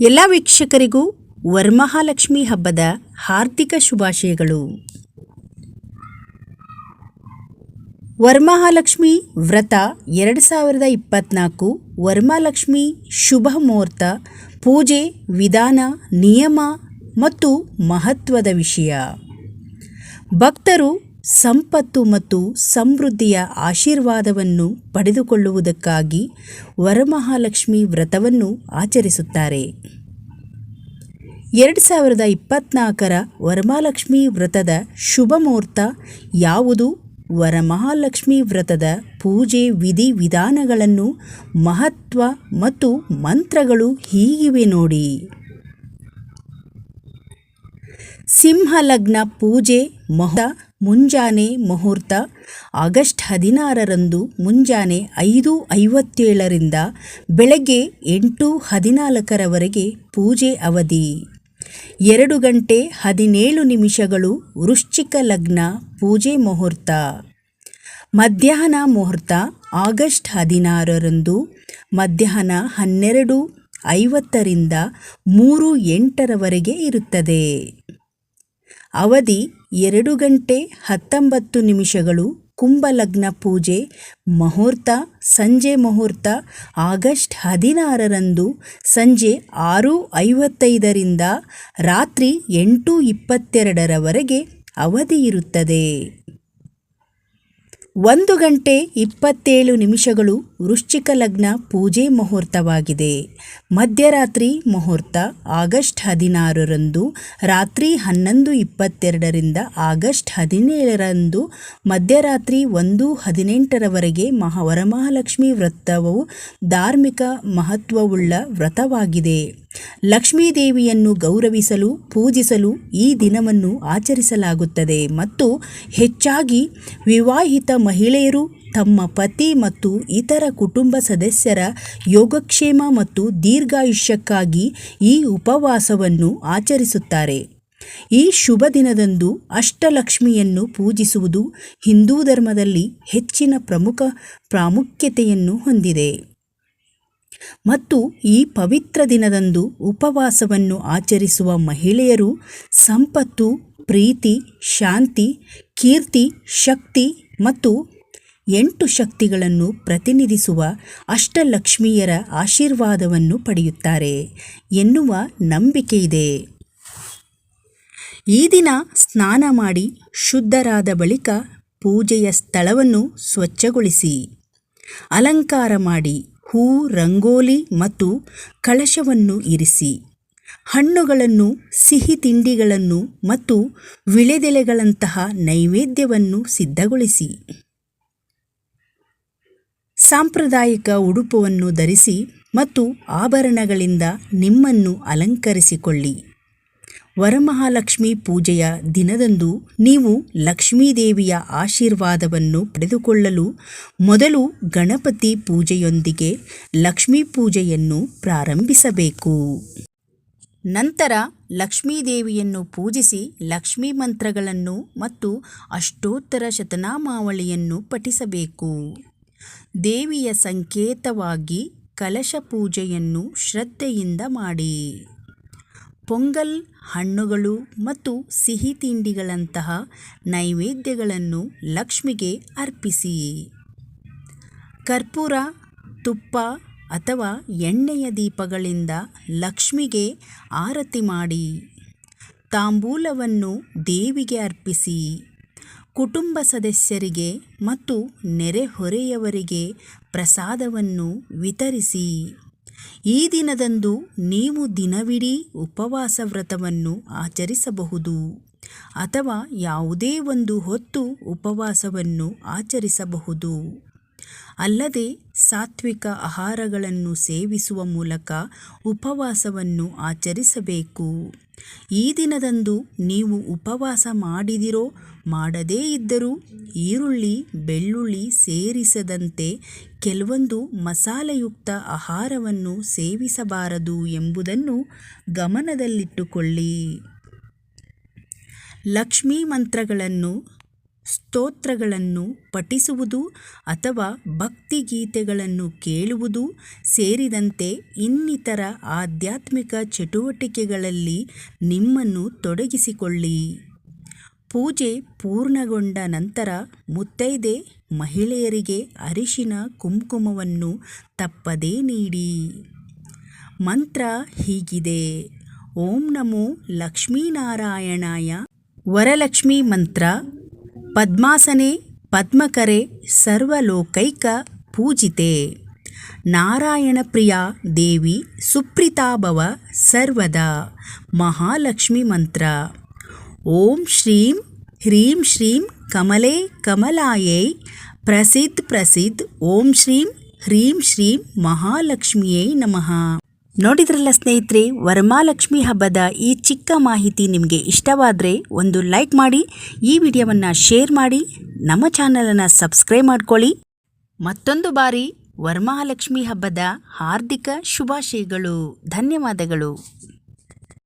ಎಲ್ಲ ವೀಕ್ಷಕರಿಗೂ ವರಮಹಾಲಕ್ಷ್ಮಿ ಹಬ್ಬದ ಹಾರ್ದಿಕ ಶುಭಾಶಯಗಳು. ವರಮಹಾಲಕ್ಷ್ಮಿ ವ್ರತ ಎರಡು ಸಾವಿರದ ಇಪ್ಪತ್ತ್ನಾಲ್ಕು ವರಮಹಾಲಕ್ಷ್ಮಿ ಶುಭ ಮುಹೂರ್ತ, ಪೂಜೆ, ವಿಧಾನ, ನಿಯಮ ಮತ್ತು ಮಹತ್ವದ ವಿಷಯ. ಭಕ್ತರು ಸಂಪತ್ತು ಮತ್ತು ಸಮೃದ್ಧಿಯ ಆಶೀರ್ವಾದವನ್ನು ಪಡೆದುಕೊಳ್ಳುವುದಕ್ಕಾಗಿ ವರಮಹಾಲಕ್ಷ್ಮಿ ವ್ರತವನ್ನು ಆಚರಿಸುತ್ತಾರೆ. ಎರಡು ಸಾವಿರದ ಇಪ್ಪತ್ನಾಲ್ಕರ ವರಮಹಾಲಕ್ಷ್ಮಿ ವ್ರತದ ಶುಭ ಮುಹೂರ್ತ ಯಾವುದು? ವರಮಹಾಲಕ್ಷ್ಮಿ ವ್ರತದ ಪೂಜೆ ವಿಧಿ ವಿಧಾನಗಳನ್ನು ಮಹತ್ವ ಮತ್ತು ಮಂತ್ರಗಳು ಹೀಗಿವೆ ನೋಡಿ. ಸಿಂಹ ಲಗ್ನ ಪೂಜೆ ಮೊಹ ಮುಂಜಾನೆ ಮುಹೂರ್ತ, ಆಗಸ್ಟ್ ಹದಿನಾರರಂದು ಮುಂಜಾನೆ ಐದು ಐವತ್ತೇಳರಿಂದ ಬೆಳಗ್ಗೆ ಎಂಟು ಹದಿನಾಲ್ಕರವರೆಗೆ ಪೂಜೆ ಅವಧಿ. ಎರಡು ಗಂಟೆ ಹದಿನೇಳು ನಿಮಿಷಗಳು ವೃಶ್ಚಿಕ ಲಗ್ನ ಪೂಜೆ ಮುಹೂರ್ತ. ಮಧ್ಯಾಹ್ನ ಮುಹೂರ್ತ, ಆಗಸ್ಟ್ ಹದಿನಾರರಂದು ಮಧ್ಯಾಹ್ನ ಹನ್ನೆರಡು ಐವತ್ತರಿಂದ ಮೂರು ಎಂಟರವರೆಗೆ ಇರುತ್ತದೆ. ಅವಧಿ ಎರಡು ಗಂಟೆ ಹತ್ತೊಂಬತ್ತು ನಿಮಿಷಗಳು, ಕುಂಭಲಗ್ನ ಪೂಜೆ, ಮುಹೂರ್ತ, ಸಂಜೆ ಮುಹೂರ್ತ, ಆಗಸ್ಟ್ ಹದಿನಾರರಂದು ಸಂಜೆ ಆರು ಐವತ್ತೈದರಿಂದ ರಾತ್ರಿ ಎಂಟು ಇಪ್ಪತ್ತೆರಡರವರೆಗೆ ಅವಧಿ ಇರುತ್ತದೆ. ಒಂದು ಗಂಟೆ ಇಪ್ಪತ್ತೇಳು ನಿಮಿಷಗಳು ವೃಶ್ಚಿಕ ಲಗ್ನ ಪೂಜೆ ಮುಹೂರ್ತವಾಗಿದೆ. ಮಧ್ಯರಾತ್ರಿ ಮುಹೂರ್ತ ಆಗಸ್ಟ್ ಹದಿನಾರರಂದು, ರಾತ್ರಿ ಹನ್ನೊಂದು ಇಪ್ಪತ್ತೆರಡರಿಂದ ಆಗಸ್ಟ್ ಹದಿನೇಳರಂದು, ಮಧ್ಯರಾತ್ರಿ ಒಂದು ಹದಿನೆಂಟರವರೆಗೆ ಮಹಾ ವರಮಹಾಲಕ್ಷ್ಮಿ ವ್ರತವು ಧಾರ್ಮಿಕ ಮಹತ್ವವುಳ್ಳ ವ್ರತವಾಗಿದೆ. ಲಕ್ಷ್ಮೀದೇವಿಯನ್ನು ಗೌರವಿಸಲು, ಪೂಜಿಸಲು ಈ ದಿನವನ್ನು ಆಚರಿಸಲಾಗುತ್ತದೆ ಮತ್ತು ಹೆಚ್ಚಾಗಿ ವಿವಾಹಿತ ಮಹಿಳೆಯರು ತಮ್ಮ ಪತಿ ಮತ್ತು ಇತರ ಕುಟುಂಬ ಸದಸ್ಯರ ಯೋಗಕ್ಷೇಮ ಮತ್ತು ದೀರ್ಘಾಯುಷ್ಯಕ್ಕಾಗಿ ಈ ಉಪವಾಸವನ್ನು ಆಚರಿಸುತ್ತಾರೆ. ಈ ಶುಭ ದಿನದಂದು ಅಷ್ಟಲಕ್ಷ್ಮಿಯನ್ನು ಪೂಜಿಸುವುದು ಹಿಂದೂ ಧರ್ಮದಲ್ಲಿ ಹೆಚ್ಚಿನ ಪ್ರಮುಖ ಪ್ರಾಮುಖ್ಯತೆಯನ್ನು ಹೊಂದಿದೆ. ಮತ್ತು ಈ ಪವಿತ್ರ ದಿನದಂದು ಉಪವಾಸವನ್ನು ಆಚರಿಸುವ ಮಹಿಳೆಯರು ಸಂಪತ್ತು, ಪ್ರೀತಿ, ಶಾಂತಿ, ಕೀರ್ತಿ, ಶಕ್ತಿ ಮತ್ತು ಎಂಟು ಶಕ್ತಿಗಳನ್ನು ಪ್ರತಿನಿಧಿಸುವ ಅಷ್ಟಲಕ್ಷ್ಮಿಯರ ಆಶೀರ್ವಾದವನ್ನು ಪಡೆಯುತ್ತಾರೆ ಎನ್ನುವ ನಂಬಿಕೆಯಿದೆ. ಈ ದಿನ ಸ್ನಾನ ಮಾಡಿ ಶುದ್ಧರಾದ ಬಳಿಕ ಪೂಜೆಯ ಸ್ಥಳವನ್ನು ಸ್ವಚ್ಛಗೊಳಿಸಿ, ಅಲಂಕಾರ ಮಾಡಿ. ಹೂ, ರಂಗೋಲಿ ಮತ್ತು ಕಳಶವನ್ನು ಇರಿಸಿ. ಹಣ್ಣುಗಳನ್ನು, ಸಿಹಿ ತಿಂಡಿಗಳನ್ನು ಮತ್ತು ವಿಳೆದೆಲೆಗಳಂತಹ ನೈವೇದ್ಯವನ್ನು ಸಿದ್ಧಗೊಳಿಸಿ. ಸಾಂಪ್ರದಾಯಿಕ ಉಡುಪುವನ್ನು ಧರಿಸಿ ಮತ್ತು ಆಭರಣಗಳಿಂದ ನಿಮ್ಮನ್ನು ಅಲಂಕರಿಸಿಕೊಳ್ಳಿ. ವರಮಹಾಲಕ್ಷ್ಮಿ ಪೂಜೆಯ ದಿನದಂದು ನೀವು ಲಕ್ಷ್ಮೀದೇವಿಯ ಆಶೀರ್ವಾದವನ್ನು ಪಡೆದುಕೊಳ್ಳಲು ಮೊದಲು ಗಣಪತಿ ಪೂಜೆಯೊಂದಿಗೆ ಲಕ್ಷ್ಮೀ ಪೂಜೆಯನ್ನು ಪ್ರಾರಂಭಿಸಬೇಕು. ನಂತರ ಲಕ್ಷ್ಮೀದೇವಿಯನ್ನು ಪೂಜಿಸಿ ಲಕ್ಷ್ಮೀ ಮಂತ್ರಗಳನ್ನು ಮತ್ತು ಅಷ್ಟೋತ್ತರ ಶತನಾಮಾವಳಿಯನ್ನು ಪಠಿಸಬೇಕು. ದೇವಿಯ ಸಂಕೇತವಾಗಿ ಕಲಶ ಪೂಜೆಯನ್ನು ಶ್ರದ್ಧೆಯಿಂದ ಮಾಡಿ. ಪೊಂಗಲ್, ಹಣ್ಣುಗಳು ಮತ್ತು ಸಿಹಿ ತಿಂಡಿಗಳಂತಹ ನೈವೇದ್ಯಗಳನ್ನು ಲಕ್ಷ್ಮಿಗೆ ಅರ್ಪಿಸಿ. ಕರ್ಪೂರ, ತುಪ್ಪ ಅಥವಾ ಎಣ್ಣೆಯ ದೀಪಗಳಿಂದ ಲಕ್ಷ್ಮಿಗೆ ಆರತಿ ಮಾಡಿ. ತಾಂಬೂಲವನ್ನು ದೇವಿಗೆ ಅರ್ಪಿಸಿ. ಕುಟುಂಬ ಸದಸ್ಯರಿಗೆ ಮತ್ತು ನೆರೆಹೊರೆಯವರಿಗೆ ಪ್ರಸಾದವನ್ನು ವಿತರಿಸಿ. ಈ ದಿನದಂದು ನೀವು ದಿನವಿಡೀ ಉಪವಾಸ ವ್ರತವನ್ನು ಆಚರಿಸಬಹುದು. ಅಥವಾ ಯಾವುದೇ ಒಂದು ಹೊತ್ತು ಉಪವಾಸವನ್ನು ಆಚರಿಸಬಹುದು. ಅಲ್ಲದೆ ಸಾತ್ವಿಕ ಆಹಾರಗಳನ್ನು ಸೇವಿಸುವ ಮೂಲಕ ಉಪವಾಸವನ್ನು ಆಚರಿಸಬೇಕು. ಈ ದಿನದಂದು ನೀವು ಉಪವಾಸ ಮಾಡಿದಿರೋ, ಮಾಡದೇ ಇದ್ದರೂ ಈರುಳ್ಳಿ, ಬೆಳ್ಳುಳ್ಳಿ ಸೇರಿಸದಂತೆ ಕೆಲವೊಂದು ಮಸಾಲೆಯುಕ್ತ ಆಹಾರವನ್ನು ಸೇವಿಸಬಾರದು ಎಂಬುದನ್ನು ಗಮನದಲ್ಲಿಟ್ಟುಕೊಳ್ಳಿ. ಲಕ್ಷ್ಮೀ ಮಂತ್ರಗಳನ್ನು ಸ್ತೋತ್ರಗಳನ್ನು ಪಠಿಸುವುದು ಅಥವಾ ಭಕ್ತಿಗೀತೆಗಳನ್ನು ಕೇಳುವುದು ಸೇರಿದಂತೆ ಇನ್ನಿತರ ಆಧ್ಯಾತ್ಮಿಕ ಚಟುವಟಿಕೆಗಳಲ್ಲಿ ನಿಮ್ಮನ್ನು ತೊಡಗಿಸಿಕೊಳ್ಳಿ. ಪೂಜೆ ಪೂರ್ಣಗೊಂಡ ನಂತರ ಮುತ್ತೈದೆ ಮಹಿಳೆಯರಿಗೆ ಅರಿಶಿನ ಕುಂಕುಮವನ್ನು ತಪ್ಪದೇ ನೀಡಿ. ಮಂತ್ರ ಹೀಗಿದೆ. ಓಂ ನಮೋ ಲಕ್ಷ್ಮೀನಾರಾಯಣಾಯ. ವರಲಕ್ಷ್ಮಿ ಮಂತ್ರ ಪದ್ಮಾಸನೆ, ಪದ್ಮಕರೆ, ಸರ್ವಲೋಕೈಕ ಪೂಜಿತೆ. ನಾರಾಯಣ ಪ್ರಿಯ ದೇವಿ ಸುಪ್ರೀತಾಭವ ಸರ್ವದ ಮಹಾಲಕ್ಷ್ಮಿ ಮಂತ್ರ. ಓಂ ಶ್ರೀಂ, ಹ್ರೀಂ ಶ್ರೀಂ, ಕಮಲೇ ಕಮಲಾಯೈ. ಪ್ರಸಿದ್ಧ ಪ್ರಸಿದ್ಧ ಓಂ ಶ್ರೀಂ, ಹ್ರೀಂ ಶ್ರೀಂ ಮಹಾಲಕ್ಷ್ಮಿಯೈ ನಮಃ. ನೋಡಿದ್ರಲ್ಲ ಸ್ನೇಹಿತರೆ ವರಮಾಲಕ್ಷ್ಮಿ ಹಬ್ಬದ ಈ ಚಿಕ್ಕ ಮಾಹಿತಿ ನಿಮಗೆ ಇಷ್ಟವಾದರೆ ಒಂದು ಲೈಕ್ ಮಾಡಿ, ಈ ವಿಡಿಯೋವನ್ನು ಶೇರ್ ಮಾಡಿ, ನಮ್ಮ ಚಾನಲನ್ನು ಸಬ್ಸ್ಕ್ರೈಬ್ ಮಾಡ್ಕೊಳ್ಳಿ. ಮತ್ತೊಂದು ಬಾರಿ ವರಮಹಾಲಕ್ಷ್ಮಿ ಹಬ್ಬದ ಹಾರ್ದಿಕ ಶುಭಾಶಯಗಳು, ಧನ್ಯವಾದಗಳು.